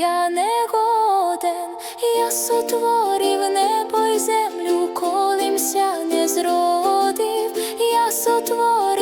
я не годен, я сотворив небо й землю, колимся не зродив, я сотворив.